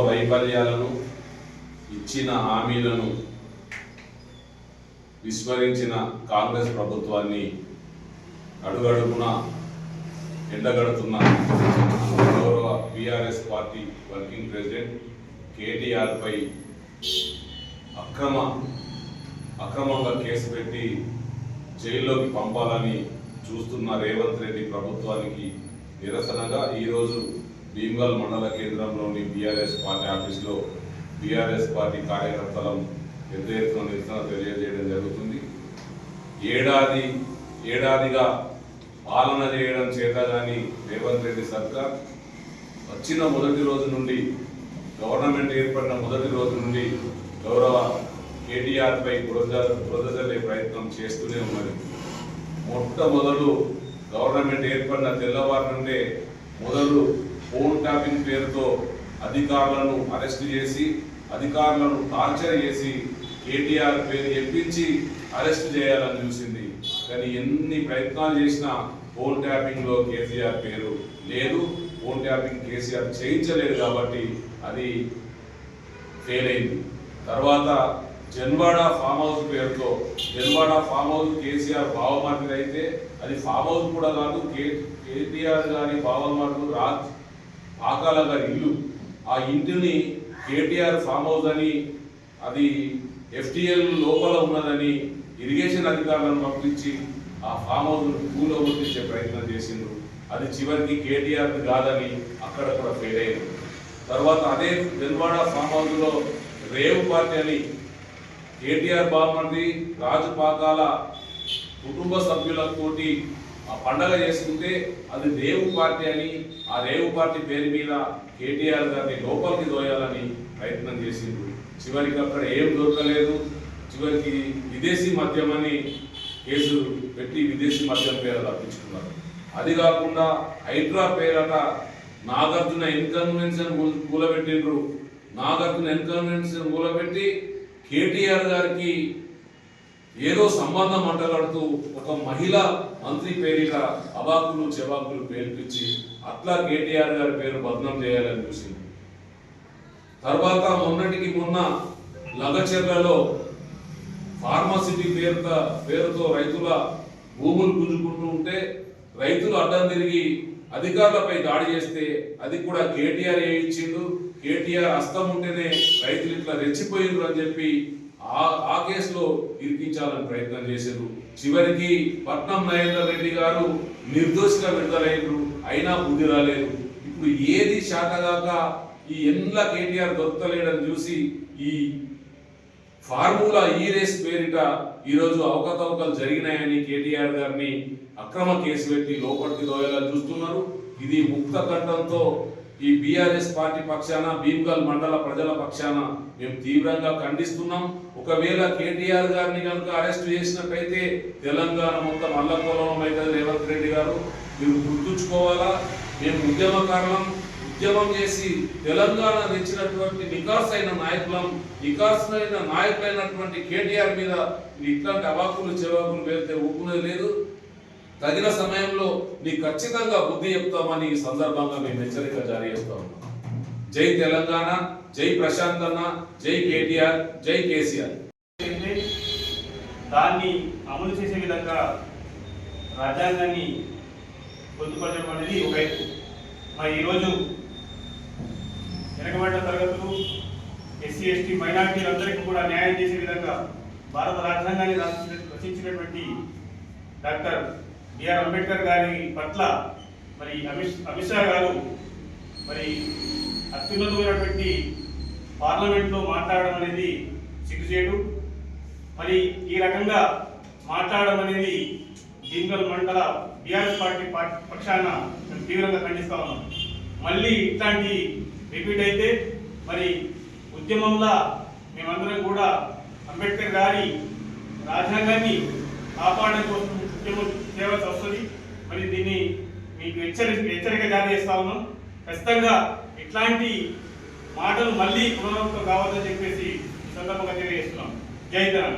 వైఫల్యాలను ఇచ్చిన హామీలను విస్మరించిన కాంగ్రెస్ ప్రభుత్వాన్ని అడుగడుగున ఎండగడుతున్న గౌరవ బీఆర్ఎస్ పార్టీ వర్కింగ్ ప్రెసిడెంట్ కేటీఆర్పై అక్రమ అక్రమంగా కేసు పెట్టి జైల్లోకి పంపాలని చూస్తున్న రేవంత్ రెడ్డి ప్రభుత్వానికి నిరసనగా ఈరోజు భీమ్గల్ మండల కేంద్రంలోని బీఆర్ఎస్ పార్టీ ఆఫీసులో బీఆర్ఎస్ పార్టీ కార్యకర్తలం పెద్ద ఎత్తున నిరసన తెలియజేయడం జరుగుతుంది. ఏడాది ఏడాదిగా పాలన చేయడం చేత కానీ రేవంత్ రెడ్డి సర్కార్ వచ్చిన మొదటి రోజు నుండి గవర్నమెంట్ ఏర్పడిన మొదటి రోజు నుండి గౌరవ కేటీఆర్పై బురద బురదజల్లే ప్రయత్నం చేస్తూనే ఉన్నది. మొట్టమొదలు గవర్నమెంట్ ఏర్పడిన తెల్లవారి నుండే మొదలు ఫోన్ ట్యాపింగ్ పేరుతో అధికారులను అరెస్ట్ చేసి అధికారులను టార్చర్ చేసి కేటీఆర్ పేరు చెప్పించి అరెస్ట్ చేయాలని చూసింది. కానీ ఎన్ని ప్రయత్నాలు చేసినా ఫోన్ ట్యాపింగ్లో కేసీఆర్ పేరు లేదు. ఫోన్ ట్యాపింగ్ కేసీఆర్ చేయించలేదు కాబట్టి అది ఫెయిల్ అయింది. తర్వాత జన్వాడ ఫామ్ హౌస్ పేరుతో జన్వాడ ఫామ్ హౌస్ కేసీఆర్ బావమర్ది అయితే అది ఫామ్ హౌస్ కూడా కాదు కే కేటీఆర్ గారి బావమర్దు రాజ్ ఆకాల గారి ఇల్లు. ఆ ఇంటిని కేటీఆర్ ఫామ్ హౌస్ అని అది ఎఫ్టిఎల్ లోపల ఉన్నదని ఇరిగేషన్ అధికారులను పంపించి ఆ ఫామ్ హౌస్ భూలో గుర్తించే ప్రయత్నం చేసిండ్రు. అది చివరికి కేటీఆర్ కాదని అక్కడక్కడ ఫెయిల్ అయింది. తర్వాత అదే వెల్వాడ ఫామ్ హౌస్లో రేవు పార్టీ అని కేటీఆర్ బామ్మది రాజు పాకాల కుటుంబ సభ్యులతోటి ఆ పండగ చేసుకుంటే అది రేవు పార్టీ అని ఆ రేవు పార్టీ పేరు మీద కేటీఆర్ గారిని లోపలికి దోయాలని ప్రయత్నం చేసిండ్రు చివరికి అక్కడ ఏం దొరకలేదు. చివరికి విదేశీ మద్యం అని కేసు పెట్టి విదేశీ మద్యం పేరు తప్పించుకున్నారు. అది కాకుండా హైడ్రా పేరట నాగార్జున ఇన్కన్వెన్షన్ కూలబెట్టిండ్రు నాగార్జున ఇన్కన్వెన్షన్ కూలబెట్టి కేటీఆర్ గారికి ఏదో సంబంధం మాట్లాడుతూ ఒక మహిళ మంత్రి పేరిట అబాకులు చెబాకులు పేర్పించి అట్లా కేటీఆర్ గారి పేరు బదనం చేయాలని చూసింది. తర్వాత మొన్నటికి మొన్న లగచెర్లలో ఫార్మాసిటీ పేరుతో పేరుతో రైతుల భూములు గుంజుకుంటూ ఉంటే రైతులు అడ్డం తిరిగి అధికారులపై దాడి చేస్తే అది కూడా కేటీఆర్ ఏ ఇచ్చిండు? కేటీఆర్ హస్తం ఉంటేనే రైతులు ఇట్లా రెచ్చిపోయిండ్రు అని చెప్పి ఆ ఆ కేసులో ఇరికించాలని ప్రయత్నం చేశారు. చివరికి పట్నం నరేందర్ రెడ్డి గారు నిర్దోషిగా విడుదలయ్యారు అయినా బుద్ధి రాలేదు. ఇప్పుడు ఏది శాతగాక ఈ ఎండ్ల కేటీఆర్ దొరకలేడని చూసి ఈ ఫార్ములా ఈ రేస్ పేరిట ఈరోజు అవకతవకలు జరిగినాయని కేటీఆర్ గారిని అక్రమ కేసు పెట్టి లోపలికి దోయేలా చూస్తున్నారు. ఇది ముక్త కంఠంతో ఈ బీఆర్ఎస్ పార్టీ పక్షాన భీమ్గల్ మండల ప్రజల పక్షాన మేము తీవ్రంగా ఖండిస్తున్నాం. ఒకవేళ కేటీఆర్ గారిని కనుక అరెస్ట్ చేసినట్టయితే తెలంగాణ మొత్తం అల్లకొలం అయితే రేవంత్ రెడ్డి గారు. మీరు గుర్తుంచుకోవాలా? మేము ఉద్యమకారులం. ఉద్యమం చేసి తెలంగాణ తెచ్చినటువంటి నికాస్ అయిన నాయకులం. నికాస్ అయిన నాయకులైనటువంటి కేటీఆర్ మీద ఇట్లాంటి అవాకులు చెవాకులు వెళ్తే ఊపునేది లేదు. తగిన సమయంలో నీకు ఖచ్చితంగా బుద్ధి చెప్తామని ఈ సందర్భంగా మేము హెచ్చరిక జారీ చేస్తాం జై తెలంగాణ జై ప్రశాంత్ అన్న జై కేటీఆర్ జై కేసీఆర్. దాన్ని అమలు చేసే విధంగా రాజ్యాంగాన్ని పొందుపరచడం అనేది ఒకవైపు మరి ఈరోజు వెనకబడ్డ తరగతులు ఎస్సీ ఎస్టీ మైనార్టీలందరికీ కూడా న్యాయం చేసే విధంగా భారత రాజ్యాంగాన్ని రచించినటువంటి డాక్టర్ బిఆర్ అంబేద్కర్ గారి పట్ల మరి అమిత్ అమిత్ షా గారు మరి అత్యున్నతమైనటువంటి పార్లమెంట్లో మాట్లాడడం అనేది సిగ్గుచేటు. మరి ఈ రకంగా మాట్లాడడం అనేది దీనికల్ మండల బీఆర్ఎస్ పార్టీ పార్టీ పక్షాన మేము తీవ్రంగా ఖండిస్తా ఉన్నాం. మళ్ళీ ఇట్లాంటి రిపీట్ అయితే మరి ఉద్యమంలో మేమందరం కూడా అంబేద్కర్ గారి రాజ్యాంగాన్ని కాపాడడం కోసం ఉద్యమం చేయవలసి వస్తుంది మరి దీన్ని మీకు హెచ్చరిక హెచ్చరిక జారీ చేస్తా ఉన్నాం. ఖచ్చితంగా ఇట్లాంటి మాటలు మళ్ళీ పునరావృతం కావద్దని చెప్పేసి సందర్భంగా తెలియజేస్తున్నాం. జై తెలంగాణ